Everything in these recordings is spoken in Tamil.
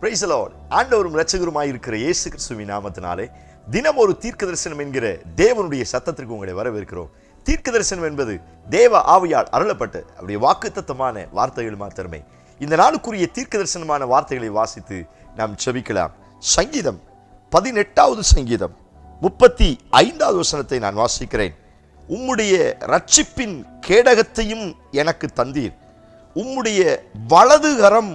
பிரைசலோட் ஆண்டவரும் ரச்சகருமாய் இருக்கிற இயேசு கிறிஸ்துவின் நாமத்தினாலே தினம் ஒரு தீர்க்க தரிசனம் என்கிற தேவனுடைய சத்தத்திற்கு உங்களை வரவேற்கிறோம். தீர்க்க தரிசனம் என்பது தேவ ஆவியால் அருளப்பட்ட அப்படியே வாக்குத்தத்தமான வார்த்தைகள் மாத்திரமே. இந்த நாளுக்குரிய தீர்க்க தரிசனமான வார்த்தைகளை வாசித்து நாம் செபிக்கலாம் சங்கீதம் பதினெட்டாவது சங்கீதம் முப்பத்தி ஐந்தாவது வசனத்தை நான் வாசிக்கிறேன். உம்முடைய ரட்சிப்பின் கேடகத்தையும் எனக்கு தந்தீர். உம்முடைய வலதுகரம்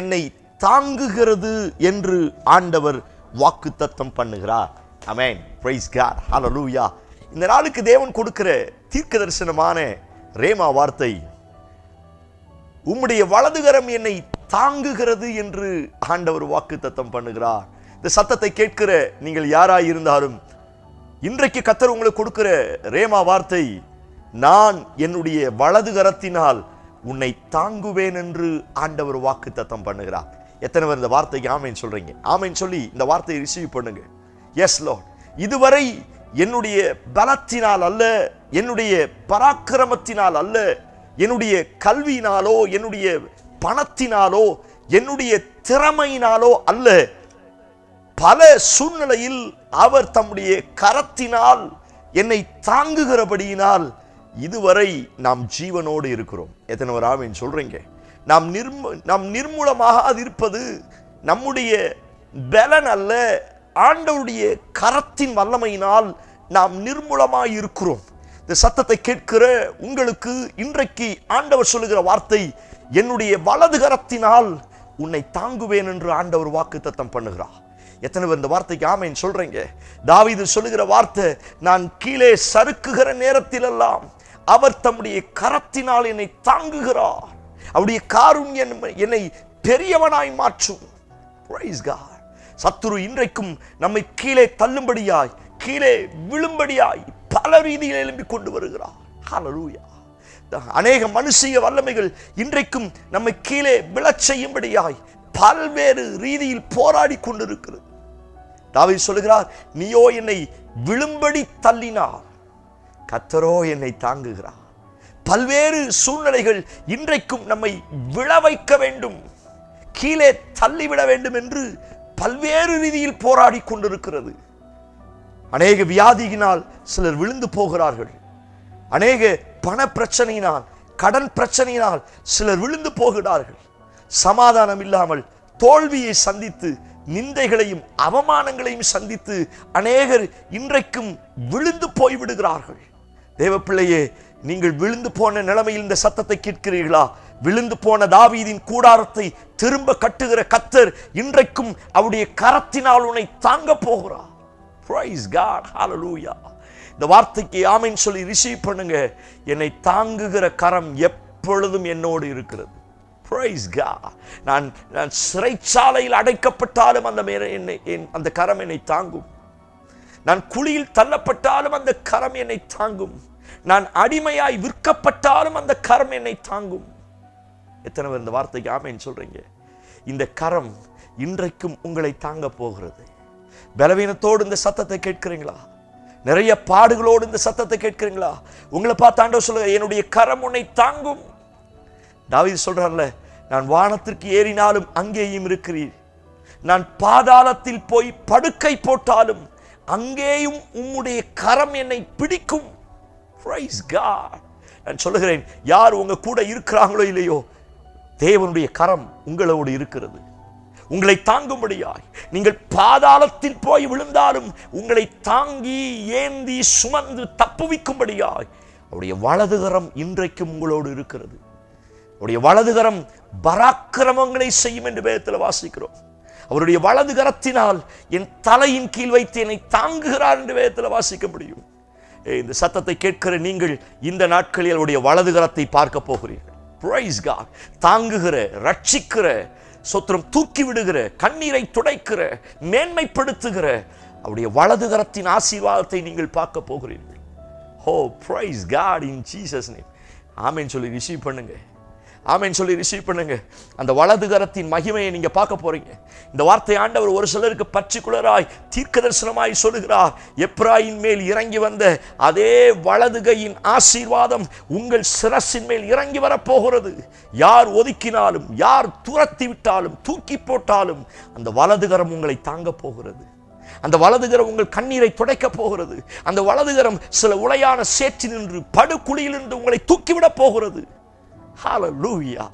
என்னை தாங்குகிறது என்று ஆண்டவர் வாக்குத்தத்தம் பண்ணுகிறார். அமேன் பிரைஸ் காட் ஹalleluya இந்த நாளுக்கு தேவன் கொடுக்கிற தீர்க்க தரிசனமான ரேமா வார்த்தை உம்முடைய வலதுகரம் என்னை தாங்குகிறது என்று ஆண்டவர் வாக்குத்தத்தம் பண்ணுகிறார். இந்த சத்தத்தை கேட்கிற நீங்கள் யாராய் இருந்தாலும் இன்றைக்கு கத்தர் உங்களுக்கு கொடுக்கிற ரேமா வார்த்தை நான் என்னுடைய வலது கரத்தினால் உன்னை தாங்குவேன் என்று ஆண்டவர் வாக்கு தத்தம் பண்ணுகிறார். எத்தனை பேர் இந்த வார்த்தைக்கு ஆமைன்னு சொல்கிறீங்க ஆமைன்னு சொல்லி இந்த வார்த்தையை ரிசீவ் பண்ணுங்க. எஸ் லார்ட் இதுவரை என்னுடைய பலத்தினால் அல்ல என்னுடைய பராக்கிரமத்தினால் அல்ல என்னுடைய கல்வியினாலோ என்னுடைய பணத்தினாலோ என்னுடைய திறமையினாலோ அல்ல பல சூழ்நிலையில் அவர் தம்முடைய கரத்தினால் என்னை தாங்குகிறபடியினால் இதுவரை நாம் ஜீவனோடு இருக்கிறோம். எத்தனை ஒரு ஆமீன் சொல்றீங்க? நாம் நிர்ம நாம் நிர்மூலமாக இருப்பது நம்முடைய பலன் அல்ல ஆண்டவருடைய கரத்தின் வல்லமையினால் நாம் நிர்மூலமாக இருக்கிறோம். இந்த சத்தத்தை கேட்கிற உங்களுக்கு இன்றைக்கு ஆண்டவர் சொல்லுகிற வார்த்தை என்னுடைய வலது கரத்தினால் உன்னை தாங்குவேன் என்று ஆண்டவர் வாக்கு தத்தம் பண்ணுகிறார். எத்தனை பேர் இந்த வார்த்தைக்கு ஆமைன்னு சொல்றீங்க? தாவிது சொல்லுகிற வார்த்தை நான் கீழே சறுக்குகிற நேரத்திலெல்லாம் அவர் தம்முடைய கரத்தினால் என்னை தாங்குகிறார். அவருடைய காருண்யம் என்னை பெரியவனாய் மாற்றும். சத்துரு இன்றைக்கும் நம்மை கீழே தள்ளும்படியாய் கீழே விழும்படியாய் பல ரீதியில் எழும்பி கொண்டு வருகிறார். Hallelujah. அநேக மனுஷிய வல்லமைகள் இன்றைக்கும் நம்மை கீழே விழச் செய்யும்படியாய் பல்வேறு ரீதியில் போராடி கொண்டிருக்கிறது. தாவி சொல்லுகிறார் நீயோ என்னை விழும்படி தள்ளினார். கத்தரோ என்னை தாங்குகிறார். பல்வேறு சூழ்நிலைகள் இன்றைக்கும் நம்மை விழ வைக்க வேண்டும் கீழே தள்ளிவிட வேண்டும் என்று பல்வேறு ரீதியில் போராடி கொண்டிருக்கிறது. அநேக வியாதியினால் சிலர் விழுந்து போகிறார்கள். அநேக பண பிரச்சனையினால் கடன் பிரச்சனையினால் சிலர் விழுந்து போகிறார்கள். சமாதானம் இல்லாமல் தோல்வியை சந்தித்து நிந்தைகளையும் அவமானங்களையும் சந்தித்து அநேகர் இன்றைக்கும் விழுந்து போய்விடுகிறார்கள். தேவப்பிள்ளையே நீங்கள் விழுந்து போன நிலைமையில் இந்த சத்தத்தை கேட்கிறீர்களா? விழுந்து போன தாவீதின் கூடாரத்தை திரும்ப கட்டுகிற கத்தர் இன்றைக்கும் அவருடைய கரத்தினால் உன்னை தாங்க போகிறார் Praise God. இந்த வார்த்தைக்கு ஆமைன்னு சொல்லி ரிசீவ் பண்ணுங்க. என்னை தாங்குகிற கரம் எப்பொழுதும் என்னோடு இருக்கிறது. Praise God. நான் நான் சிறைச்சாலையில் அடைக்கப்பட்டாலும் அந்த மேல என்னை என் அந்த கரம் என்னை தாங்கும். நான் குழியில் தள்ளப்பட்டாலும் அந்த கரம் என்னை தாங்கும். நான் அடிமையாய் விற்கப்பட்டாலும் அந்த கரம் என்னை தாங்கும். எத்தனை பேர் இந்த வார்த்தைக்கு ஆமைன்னு சொல்றீங்க? இந்த கரம் இன்றைக்கும் உங்களை தாங்க போகிறது. பலவீனத்தோடு இந்த சத்தத்தை கேட்கிறீங்களா? நிறைய பாடுகளோடு இந்த சத்தத்தை கேட்கிறீங்களா? உங்களை பார்த்தாண்ட சொல்லுங்க என்னுடைய கரம் உன்னை தாங்கும். தாவீது சொல்றார்ல நான் வானத்திற்கு ஏறினாலும் அங்கேயும் இருக்கிறீர். நான் பாதாளத்தில் போய் படுக்கை போட்டாலும் அங்கேயும் உம்முடைய கரம் என்னை பிடிக்கும். Praise God. நான் சொல்லுகிறேன் யார் உங்க கூட இருக்கிறாங்களோ இல்லையோ தேவனுடைய கரம் உங்களோடு இருக்கிறது. உங்களை தாங்கும்படியாய் நீங்கள் பாதாளத்தில் போய் விழுந்தாலும் உங்களை தாங்கி ஏந்தி சுமந்து தப்புவிக்கும்படியாய் அவருடைய வலதுகரம் இன்றைக்கும் உங்களோடு இருக்கிறது. அவருடைய வலதுகரம் பராக்கிரமங்களை செய்யும் என்று வேதத்தில் வாசிக்கிறோம். அவருடைய வலது கரத்தினால் என் தலையின் கீழ் வைத்து என்னை தாங்குகிறார் என்று வேதத்தில் வாசிக்க முடியும். இந்த சத்தத்தை கேட்கிற நீங்கள் இந்த நாட்களில் அவருடைய வலது கரத்தை பார்க்க போகிறீர்கள். பிரைஸ் காட் தாங்குகிற ரட்சிக்கிற சொத்திரம் தூக்கி விடுகிற கண்ணீரை துடைக்கிற மேன்மைப்படுத்துகிற அவருடைய வலது கரத்தின் ஆசீர்வாதத்தை நீங்கள் பார்க்க போகிறீர்கள். ஹோ praise God in Jesus name ஆமேன்னு சொல்லி ரிசீவ் பண்ணுங்க. ஆமைன்னு சொல்லி ரிசீவ் பண்ணுங்க. அந்த வலது கரத்தின் மகிமையை நீங்க பார்க்க போறீங்க. இந்த வார்த்தை ஆண்டவர் ஒரு சிலருக்கு பர்டிகுலராய் தீர்க்க தரிசனமாய் சொல்லுகிறார். எப்ராயின் மேல் இறங்கி வந்த அதே வலதுகையின் ஆசீர்வாதம் உங்கள் சிரசின் மேல் இறங்கி வரப்போகிறது. யார் ஒதுக்கினாலும் யார் துரத்தி விட்டாலும் தூக்கி போட்டாலும் அந்த வலதுகரம் உங்களை தாங்க போகிறது. அந்த வலதுகரம் உங்கள் கண்ணீரை துடைக்க போகிறது. அந்த வலதுகரம் சில உளையான சேற்றி நின்று படுகுழியில் நின்று உங்களை தூக்கிவிட போகிறது. ஹாலலூயா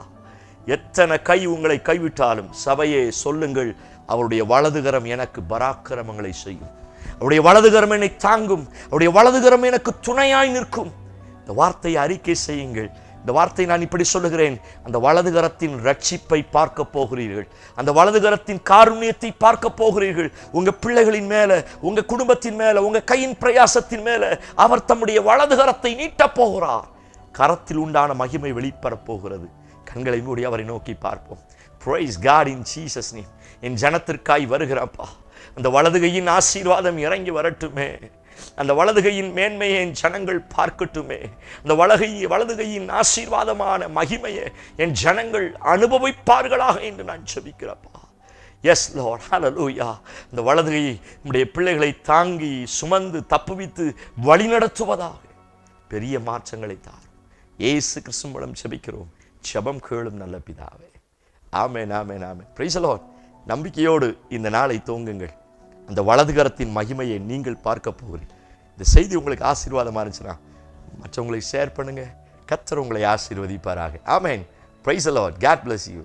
எத்தனை கை உங்களை கைவிட்டாலும் சபையே சொல்லுங்கள் அவருடைய வலதுகரம் எனக்கு பராக்கிரமங்களை செய்யும். அவருடைய வலதுகரம் என்னை தாங்கும் அவருடைய வலதுகரம் எனக்கு துணையாய் நிற்கும். இந்த வார்த்தையை அறிக்கை செய்யுங்கள். இந்த வார்த்தை நான் இப்படி சொல்லுகிறேன் அந்த வலதுகரத்தின் ரட்சிப்பை பார்க்க போகிறீர்கள். அந்த வலதுகரத்தின் காருண்யத்தை பார்க்க போகிறீர்கள். உங்க பிள்ளைகளின் மேல உங்க குடும்பத்தின் மேல உங்க கையின் பிரயாசத்தின் மேல அவர் தம்முடைய வலதுகரத்தை நீட்டப் போகிறார். கரத்தில் உண்டான மகிமை வெளிப்படப் போகிறது. கண்களை மூடி அவரை நோக்கி பார்ப்போம். ப்ரைஸ் காட் இன் ஜீசஸ் நீ என் ஜனத்திற்காய் வருகிறப்பா. அந்த வலதுகையின் ஆசீர்வாதம் இறங்கி வரட்டுமே. அந்த வலதுகையின் மேன்மையை என் ஜனங்கள் பார்க்கட்டுமே. அந்த வலகை வலதுகையின் ஆசீர்வாதமான மகிமையை என் ஜனங்கள் அனுபவிப்பார்களாக என்று நான் செபிக்கிறப்பா எஸ் லார்ட் ஹலலூயா இந்த வலதுகையை நம்முடைய பிள்ளைகளை தாங்கி சுமந்து தப்புவித்து வழிநடத்துவதாக. பெரிய மாற்றங்களை தார் ஏசு கிறிஸ்து மூலம் செபிக்கிறோம் செபம் கேளும் நல்ல பிதாவே ஆமென் ஆமென் ஆமென் பிரைசலோ நம்பிக்கையோடு இந்த நாளை தூங்குங்கள் அந்த வலதுகரத்தின் மகிமையை நீங்கள் பார்க்க போகிறீர்கள் இந்த செய்தி உங்களுக்கு ஆசீர்வாதமாக இருந்துச்சுன்னா மற்றவங்களை ஷேர் பண்ணுங்கள் கத்தர் உங்களை ஆசீர்வதிப்பாராக amen praise Lord God bless you